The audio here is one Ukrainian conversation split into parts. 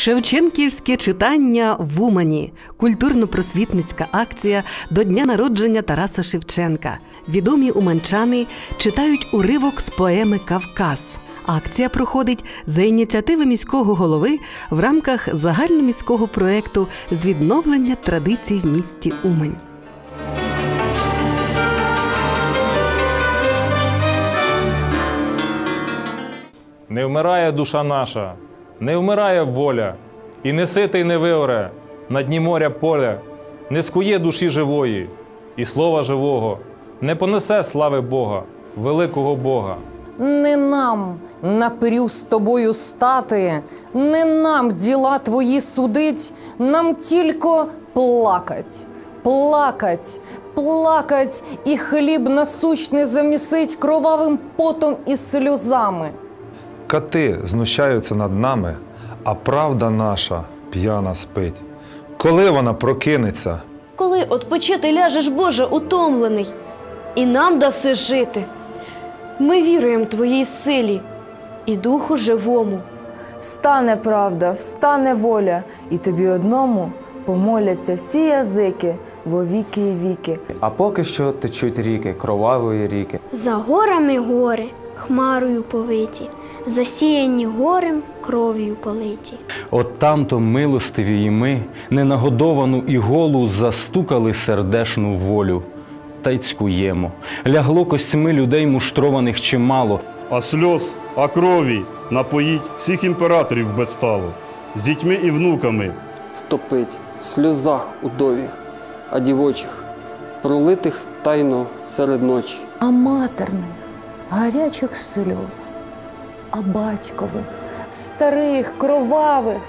Шевченківське читання в Умані. Культурно-просвітницька акція до дня народження Тараса Шевченка. Відомі уманчани читають уривок з поеми Кавказ. Акція проходить за ініціативи міського голови в рамках загальноміського проекту з відновлення традицій в місті Умань. Не вмирає душа наша, не вмирає воля, і не ситий не виоре на дні моря поля, не скує душі живої, і слова живого, не понесе слави Бога, великого Бога. Не нам напрю з тобою стати, не нам діла твої судить, нам тільки плакать, плакать, плакать, і хліб насущний замісить кровавим потом і сльозами. Кати знущаються над нами, а правда наша п'яна спить. Коли вона прокинеться, Коли отпочити ляжеш, Боже, утомлений, і нам даси жити. Ми віруємо Твоїй силі і Духу живому. Встане правда, встане воля, і тобі одному помоляться всі язики во віки і віки. А поки що течуть ріки, кровавої ріки. За горами гори, хмарою повиті, засіяні горем, кров'ю политі. От тамто милостиві і ми, ненагодовану і голу, застукали сердешну волю. Та й цькуємо. Лягло костьми людей муштрованих чимало. а сльоз, а крові напоїть всіх імператорів без сталу, з дітьми і внуками, втопить в сльозах удовіх, а дівочих, пролитих тайно серед ночі. А матерних, гарячих сльоз, а батькових, старих, кровавих,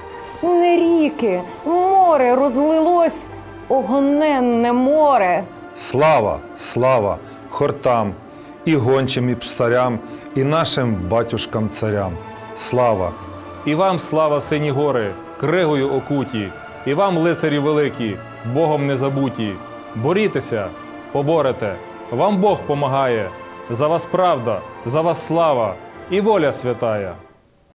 не ріки, море розлилось, огненне море. слава, слава хортам, і гончим, і псарям, і нашим батюшкам царям. Слава! І вам слава сині гори, кригою окуті, і вам, лицарі великі, Богом не забуті. Борітеся, поборете, вам Бог помагає. За вас правда, за вас слава і воля святая.